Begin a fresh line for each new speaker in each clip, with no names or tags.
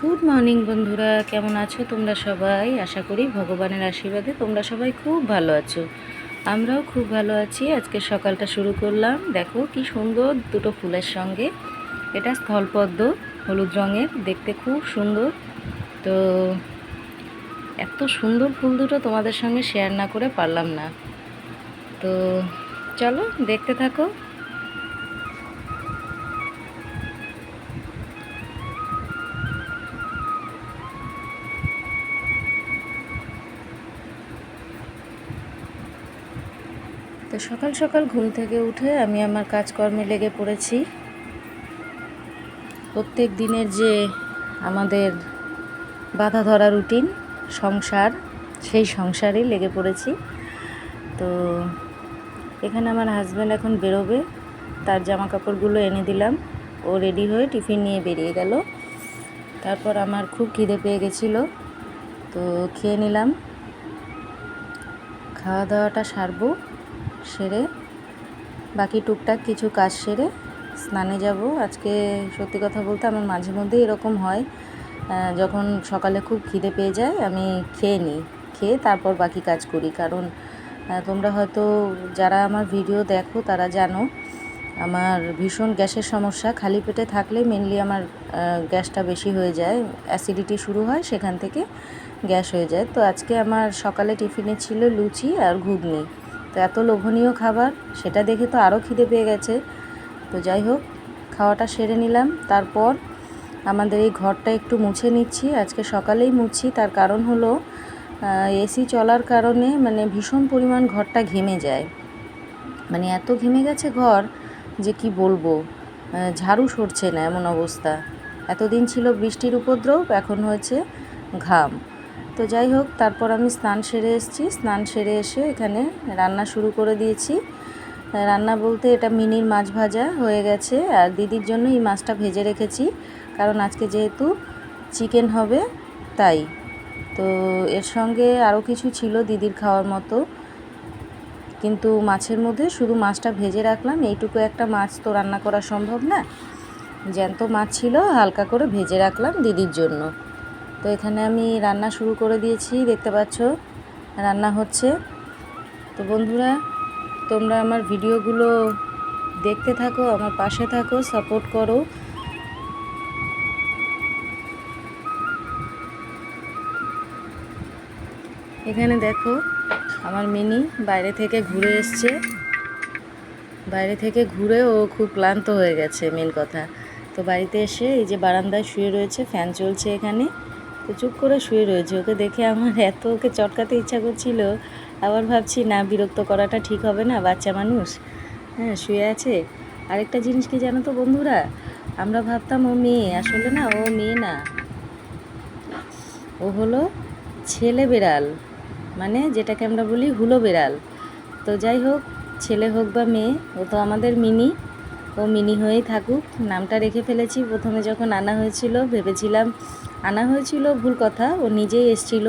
Good morning বন্ধুরা, কেমন আছো তোমরা সবাই? আশা করি ভগবানের আশীর্বাদে তোমরা সবাই খুব ভালো আছো। আমরাও খুব ভালো আছি, আজকে সকালটা শুরু করলাম। দেখো কি সুন্দর দুটো ফুলের সঙ্গে। এটা স্থলপদ্ম, হলুদ রঙের, দেখতে খুব সুন্দর। তো এত সুন্দর ফুল দুটো তোমাদের সঙ্গে শেয়ার না করে পারলাম না। তো চলো দেখতে থাকো। তো সকাল সকাল ঘুম থেকে উঠে আমি আমার কাজকর্মে লেগে পড়েছি। প্রত্যেক দিনের যে আমাদের বাধা ধরা রুটিন, সংসার, সেই সংসারে লেগে পড়েছি। তো এখানে আমার হাজব্যান্ড এখন বেরোবে, তার জামা কাপড়গুলো এনে দিলাম। ও রেডি হয়ে টিফিন নিয়ে বেরিয়ে গেল। তারপর আমার খুব খিদে পেয়ে গেছিল, তো খেয়ে নিলাম। খাওয়া দাওয়াটা সারবো। সেরে বাকি টুকটাক কিছু কাজ সেরে স্নানে যাব। আজকে সত্যি কথা বলতে আমার মাঝে মধ্যেই এরকম হয় যখন সকালে খুব খিদে পেয়ে যায় আমি খেয়ে নিই, খেয়ে তারপর বাকি কাজ করি। কারণ তোমরা হয়তো যারা আমার ভিডিও দেখো তারা জানো, আমার ভীষণ গ্যাসের সমস্যা। খালি পেটে থাকলে মেনলি আমার গ্যাসটা বেশি হয়ে যায় অ্যাসিডিটি শুরু হয় সেখান থেকে গ্যাস হয়ে যায়। তো আজকে আমার সকালে টিফিনে ছিল লুচি আর ঘুগনি। তো এত লোভনীয় খাবার, সেটা দেখে তো আরও খিদে পেয়ে গেছে। তো যাই হোক, খাওয়াটা সেরে নিলাম। তারপর আমাদের এই ঘরটা একটু মুছে নিচ্ছি। আজকে সকালেই মুছি, তার কারণ হলো এসি চলার কারণে মানে ভীষণ পরিমাণ ঘরটা ঘেমে যায়। মানে এত ঘেমে গেছে ঘর যে কি বলব ঝাড়ু সরছে না এমন অবস্থা। এতদিন ছিল বৃষ্টির উপদ্রব, এখন হয়েছে ঘাম। তো যাই হোক, তারপর আমি স্নান সেরে এসেছি। স্নান সেরে এসে এখানে রান্না শুরু করে দিয়েছি। রান্না বলতে এটা মিনির মাছ ভাজা হয়ে গেছে। আর দিদির জন্য এই মাছটা ভেজে রেখেছি। কারণ আজকে যেহেতু চিকেন হবে, তাই। তো এর সঙ্গে আরও কিছু ছিল দিদির খাওয়ার মতো। কিন্তু মাছের মধ্যে শুধু মাছটা ভেজে রাখলাম। এইটুকু একটা মাছ তো রান্না করা সম্ভব না। জ্যান্ত মাছ ছিল, হালকা করে ভেজে রাখলাম দিদির জন্য। তো এখানে আমি রান্না শুরু করে দিয়েছি, দেখতে পাচ্ছ। রান্না হচ্ছে। তো বন্ধুরা, তোমরা আমার ভিডিওগুলো দেখতে থাকো, আমার পাশে থাকো সাপোর্ট করো। এখানে দেখো, আমার মিনি বাইরে থেকে ঘুরে এসছে। বাইরে থেকে ঘুরে ও খুব ক্লান্ত হয়ে গেছে, মেন কথা। তো বাড়িতে এসে এই যে বারান্দায় শুয়ে রয়েছে ফ্যান চলছে এখানে। তো চুপ করে শুয়ে রয়েছে। ওকে দেখে আমার এত ওকে চটকাতে ইচ্ছা করছিল, আবার ভাবছি, না, বিরক্ত করাটা ঠিক হবে না, বাচ্চা মানুষ। হ্যাঁ শুয়ে আছে। আরেকটা জিনিস কি জানো তো বন্ধুরা? আমরা ভাবতাম ও মেয়ে, আসলে না, ও মেয়ে না। ও হলো ছেলে বেড়াল মানে যেটাকে আমরা বলি হুলো বেড়াল। তো যাই হোক, ছেলে হোক বা মেয়ে, ও তো আমাদের মিনি। ও মিনি হয়েই থাকুক, নামটা রেখে ফেলেছি। প্রথমে যখন আনা হয়েছিল, ভেবেছিলাম আনা হয়েছিল ভুল কথা, ও নিজেই এসছিল।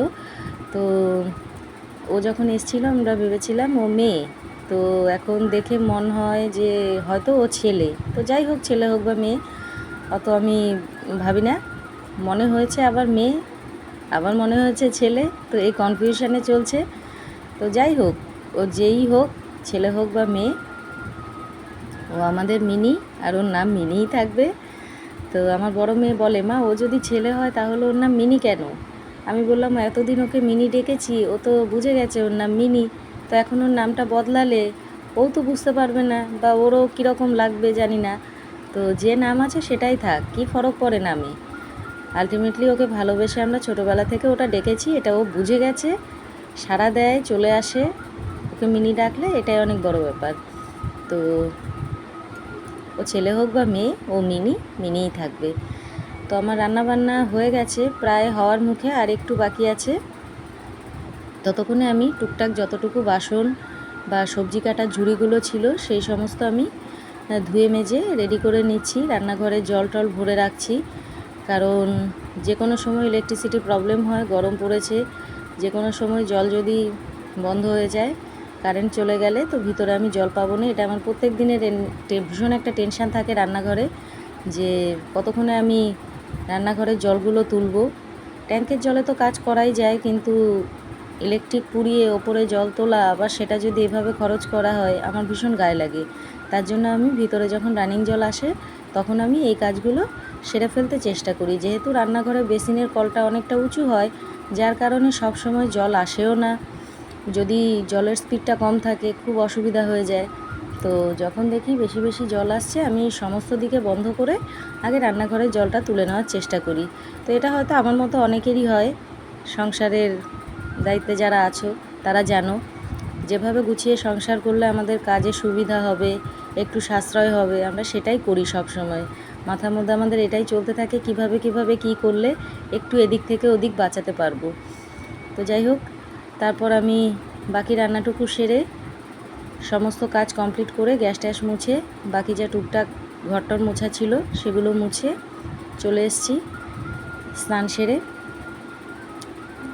তো ও যখন এসছিল, আমরা ভেবেছিলাম ও মেয়ে। তো এখন দেখে মন হয় যে হয়তো ও ছেলে। তো যাই হোক, ছেলে হোক বা মেয়ে, অত আমি ভাবি না। মনে হয়েছে আবার মেয়ে, আবার মনে হয়েছে ছেলে। তো এই কনফিউশনে চলছে। তো যাই হোক, ও যেই হোক, ছেলে হোক বা মেয়ে, ও আমাদের মিনি, আর ওর নাম মিনিই থাকবে। তো আমার বড় মেয়ে বলে, মা, ও যদি ছেলে হয় তাহলে ওর নাম মিনি কেন? আমি বললাম এতদিন ওকে মিনি ডেকেছি, ও তো বুঝে গেছে ওর নাম মিনি। তো এখন ওর নামটা বদলালে ও তো বুঝতে পারবে না বা ওরও কীরকম লাগবে জানি না। তো যে নাম আছে সেটাই থাক, কি ফরক পড়ে নামে? আলটিমেটলি ওকে ভালোবেসে আমরা ছোটোবেলা থেকে ওটা ডেকেছি, এটা ও বুঝে গেছে, সাড়া দেয়, চলে আসে। ওকে মিনি ডাকলে এটাই অনেক বড় ব্যাপার। তো ও ছেলে হোক বা মেয়ে, ও মিনি, মিনিই থাকবে। তো আমার রান্না বান্না হয়ে গেছে, প্রায় হওয়ার মুখে আর একটু বাকি আছে। ততক্ষণে আমি টুকটাক যতটুকু বাসন বা সবজি কাটার ঝুড়িগুলো ছিল, সেই সমস্ত আমি ধুয়ে মেজে রেডি করে নিচ্ছি। রান্নাঘরে জল টল ভরে রাখছি। কারণ যে কোনো সময় ইলেকট্রিসিটির প্রবলেম হয়, গরম পড়েছে যে কোনো সময় জল যদি বন্ধ হয়ে যায় কারেন্ট চলে গেলে তো ভিতরে আমি জল পাবো না। এটা আমার প্রত্যেক দিনের ভীষণ একটা টেনশান থাকে রান্নাঘরে যে কতক্ষণে আমি রান্নাঘরের জলগুলো তুলবো। ট্যাঙ্কের জলে তো কাজ করাই যায় কিন্তু ইলেকট্রিক পুড়িয়ে ওপরে জল তোলা আবার সেটা যদি এভাবে খরচ করা হয় আমার ভীষণ গায়ে লাগে। তার জন্য আমি ভিতরে যখন রানিং জল আসে তখন আমি এই কাজগুলো সেরে ফেলতে চেষ্টা করি। যেহেতু রান্নাঘরে বেসিনের কলটা অনেকটা উঁচু হয়, যার কারণে সব সময় জল আসেও না। যদি জলের স্পিডটা কম থাকে, খুব অসুবিধা হয়ে যায়। তো যখন দেখি বেশি বেশি জল আসছে, আমি সমস্ত দিকে বন্ধ করে আগে রান্নাঘরের জলটা তুলে নেওয়ার চেষ্টা করি। তো এটা হয়তো আমার মতো অনেকেরই হয়। সংসারের দায়িত্বে যারা আছো, তারা জানো, যেভাবে গুছিয়ে সংসার করলে আমাদের কাজে সুবিধা হবে, একটু সাশ্রয় হবে, আমরা সেটাই করি সব সময় মাথার মধ্যে আমাদের এটাই চলতে থাকে, কীভাবে কীভাবে, কি করলে একটু এদিক থেকে ওদিক বাঁচাতে পারব। তো যাই হোক তারপর আমি বাকি রান্নাটুকু সেরে সমস্ত কাজ কমপ্লিট করে গ্যাস ট্যাস মুছে বাকি যা টুকটাক ঘরটর মোছা ছিল সেগুলো মুছে চলে এসছি স্নান সেরে।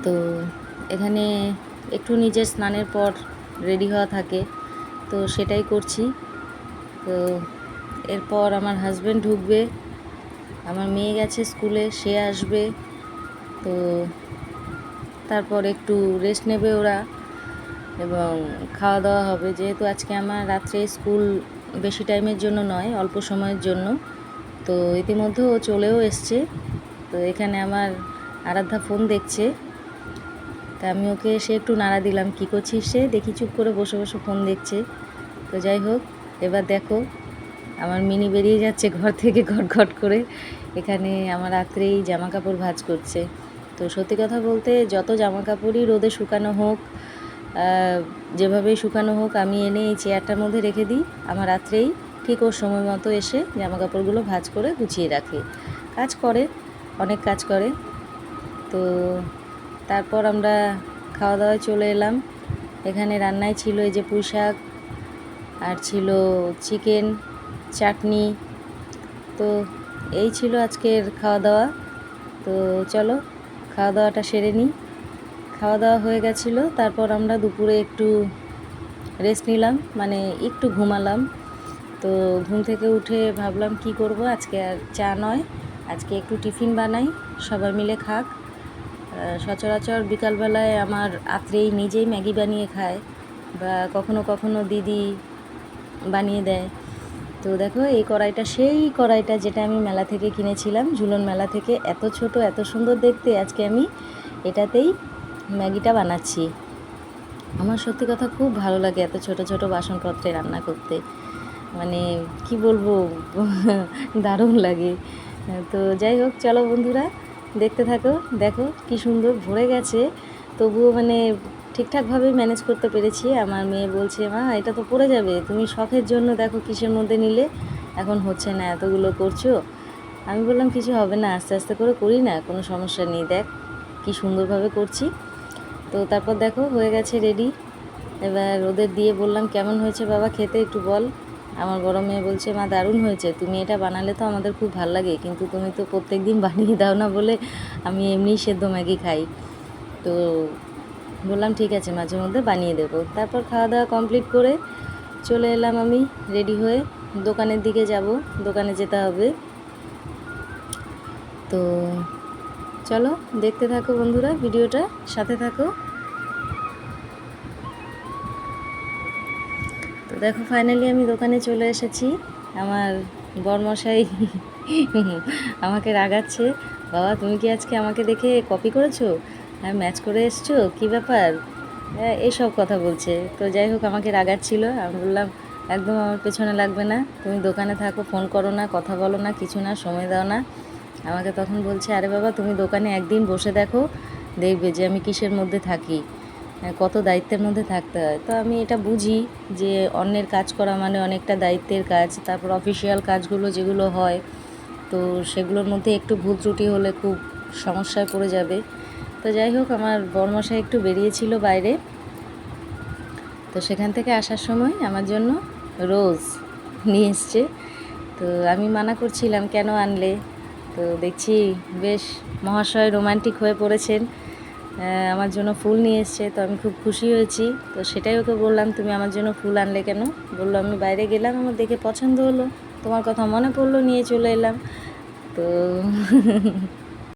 তো এখানে একটু নিজের স্নানের পর রেডি হওয়া থাকে, তো সেটাই করছি। তো এরপর আমার হাজব্যান্ড ঢুকবে, আমার মেয়ে গেছে স্কুলে, সে আসবে। তো তারপর একটু রেস্ট নেবে ওরা এবং খাওয়া দাওয়া হবে। যেহেতু আজকে আমার রাত্রে স্কুল বেশি টাইমের জন্য নয়, অল্প সময়ের জন্য। তো ইতিমধ্যে ও চলেও এসছে। তো এখানে আমার আরাধ্যা ফোন দেখছে। তা আমি ওকে এসে একটু নাড়া দিলাম, কী করছিস সে দেখি চুপ করে বসে বসে ফোন দেখছে। তো যাই হোক, এবার দেখো, আমার মিনি বেরিয়ে যাচ্ছে ঘর থেকে ঘট ঘট করে। এখানে আমার রাত্রেই জামা কাপড় ভাঁজ করছে। তো সত্যি কথা বলতে যত জামা কাপড়ই রোদে শুকানো হোক যেভাবেই শুকানো হোক, আমি এনে এই চেয়ারটার মধ্যে রেখে দিই। আমার রাত্রেই ঠিক ওর সময় মতো এসে জামা কাপড়গুলো ভাজ করে গুছিয়ে রাখে। কাজ করে, অনেক কাজ করে। তো তারপর আমরা খাওয়া দাওয়ায় চলে এলাম। এখানে রান্নায় ছিল এই যে পুঁই শাক, আর ছিল চিকেন, চাটনি। তো এই ছিল আজকের খাওয়া দাওয়া তো চলো খাওয়া দাওয়াটা সেরে নিই। খাওয়া দাওয়া হয়ে গেছিল, তারপর আমরা দুপুরে একটু রেস্ট নিলাম মানে একটু ঘুমালাম। তো ঘুম থেকে উঠে ভাবলাম কি করব, আজকে আর চা নয়, আজকে একটু টিফিন বানাই, সবাই মিলে খাক। সচরাচর বিকালবেলায় আমার আত্রেই নিজেই ম্যাগি বানিয়ে খায়, বা কখনো কখনো দিদি বানিয়ে দেয়। তো দেখো, এই কড়াইটা, সেই কড়াইটা যেটা আমি মেলা থেকে কিনেছিলাম, ঝুলন মেলা থেকে, এত ছোট, এত সুন্দর দেখতে, আজকে আমি এটাতেই ম্যাগিটা বানাচ্ছি। আমার সত্যি কথা খুব ভালো লাগে এত ছোট ছোট বাসনপত্রে রান্না করতে। মানে কি বলব, দারুণ লাগে। তো যাই হোক, চলো বন্ধুরা, দেখতে থাকো, দেখো কি সুন্দর, ভরে গেছে। তবুও মানে ঠিকঠাকভাবে ম্যানেজ করতে পেরেছি। আমার মেয়ে বলছে, মা, এটা তো পড়ে যাবে। তুমি শখের জন্য দেখো কিসের মধ্যে নিলে। এখন হচ্ছে না, এতগুলো করছ আমি বললাম, কিছু হবে না, আস্তে আস্তে করে করি না, কোনো সমস্যা নেই। দেখ কি সুন্দরভাবে করছি। তো তারপর দেখো, হয়ে গেছে রেডি এবার ওদের দিয়ে বললাম, কেমন হয়েছে বাবা খেতে একটু বল। আমার বড় মেয়ে বলছে, মা, দারুণ হয়েছে। তুমি এটা বানালে তো আমাদের খুব ভালো লাগে। কিন্তু তুমি তো প্রত্যেক দিন বানিয়ে দাও না বলে আমি এমনিই সেদ্ধ ম্যাগি খাই। তো বললাম, ঠিক আছে, মাঝে মধ্যে বানিয়ে দেবো। তারপর খাওয়া দাওয়া কমপ্লিট করে চলে এলাম আমি রেডি হয়ে দোকানের দিকে যাব। দোকানে যেতে হবে। তো চলো, দেখতে থাকো বন্ধুরা ভিডিওটা, সাথে থাকো। তো দেখো ফাইনালি আমি দোকানে চলে এসেছি। আমার বরমশাই আমাকে রাগাচ্ছে, বাবা, তুমি কি আজকে আমাকে দেখে কপি করেছ? হ্যাঁ ম্যাচ করে এসছো? কি ব্যাপার? হ্যাঁ এইসব কথা বলছে। তো যাই হোক, আমাকে রাগাচ্ছিল। আমি বললাম, একদম আমার পেছনে লাগবে না। তুমি দোকানে থাকো ফোন করো না, কথা বলো না, কিছু না, সময় দাও না। আমাকে তখন বলছে, আরে বাবা, তুমি দোকানে একদিন বসে দেখো, দেখবে যে আমি কিসের মধ্যে থাকি কত দায়িত্বের মধ্যে থাকতে হয়। তো আমি এটা বুঝি যে অন্যের কাজ করা মানে অনেকটা দায়িত্বের কাজ, তারপর অফিসিয়াল কাজগুলো যেগুলো হয়, তো সেগুলোর মধ্যে একটু ভুল ত্রুটি হলে খুব সমস্যায় পড়ে যাবে। তো যাই হোক, আমার বর্মশাই একটু বেরিয়েছিল বাইরে। তো সেখান থেকে আসার সময় আমার জন্য রোজ নিয়ে এসছে। তো আমি মানা করছিলাম, কেন আনলে? তো দেখছি বেশ মহাশয় রোমান্টিক হয়ে পড়েছেন। আমার জন্য ফুল নিয়ে এসছে, তো আমি খুব খুশি হয়েছি। তো সেটাই ওকে বললাম, তুমি আমার জন্য ফুল আনলে কেন? বলল, আমি বাইরে গেলাম, আমার দেখে পছন্দ হলো। তোমার কথা মনে পড়ল, নিয়ে চলে এলাম। তো